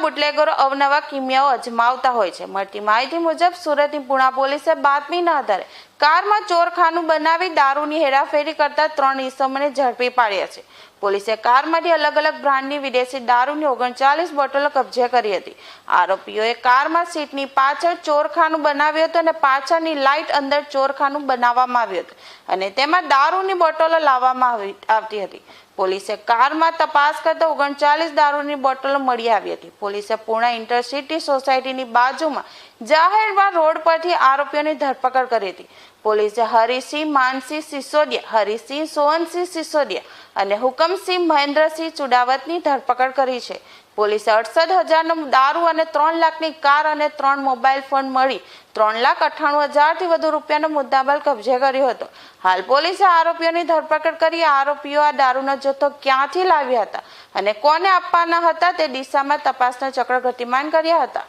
બુટલેગરો અવનવા કિમિયાઓ અજમાવતા હોય છે. મળતી માહિતી મુજબ, સુરતની પુણા પોલીસે બાતમીના આધારે કારમાં ચોરખાનું બનાવી દારૂની હેરાફેરી કરતા ત્રણ ઇસમોને ઝડપી પાડ્યા છે. પોલીસે કારમાંથી અલગ અલગ બ્રાન્ડની વિદેશી દારૂની ઓગણચાલીસ બોટલો કબજે કરી હતી. આરોપીઓએ કારમાં સીટની પાછળ ચોરખાનું બનાવ્યું હતું અને પાછળની લાઇટ અંદર ચોરખાનું બનાવવામાં આવ્યું હતું. અને તેમાં દારૂની બોટલો લાવવામાં આવી- આવતી હતી. પોલીસે કારમાં તપાસ કરતા ઓગણચાલીસ દારૂની બોટલો મળી આવી હતી. પોલીસે પૂર્ણા ઇન્ટરસિટી સોસાયટીની બાજુમાં જાહેરમાં રોડ પરથી આરોપીઓની ધરપકડ કરી હતી. પોલીસે હરિસિંહ, માનસિંહ સિસોદિયા, હરિસિંહ સોહનસિંહ સિસોદિયા અને હુકમસિંહ મહેન્દ્રસિંહ ચુડાવતની ધરપકડ કરી છે. પોલીસે અડસઠ હજારનો દારૂ અને ત્રણ લાખની કાર અને ત્રણ મોબાઈલ ફોન મળી ત્રણ લાખ અઠ્ઠાણું હજારથી વધુ રૂપિયાનો મુદ્દામાલ કબજે કર્યો હતો. હાલ પોલીસે આરોપીઓની ધરપકડ કરી આરોપીઓ આ દારૂનો જથ્થો ક્યાંથી લાવ્યા હતા અને કોને આપવાના હતા તે દિશામાં તપાસના ચક્ર ગતિમાન કર્યા હતા.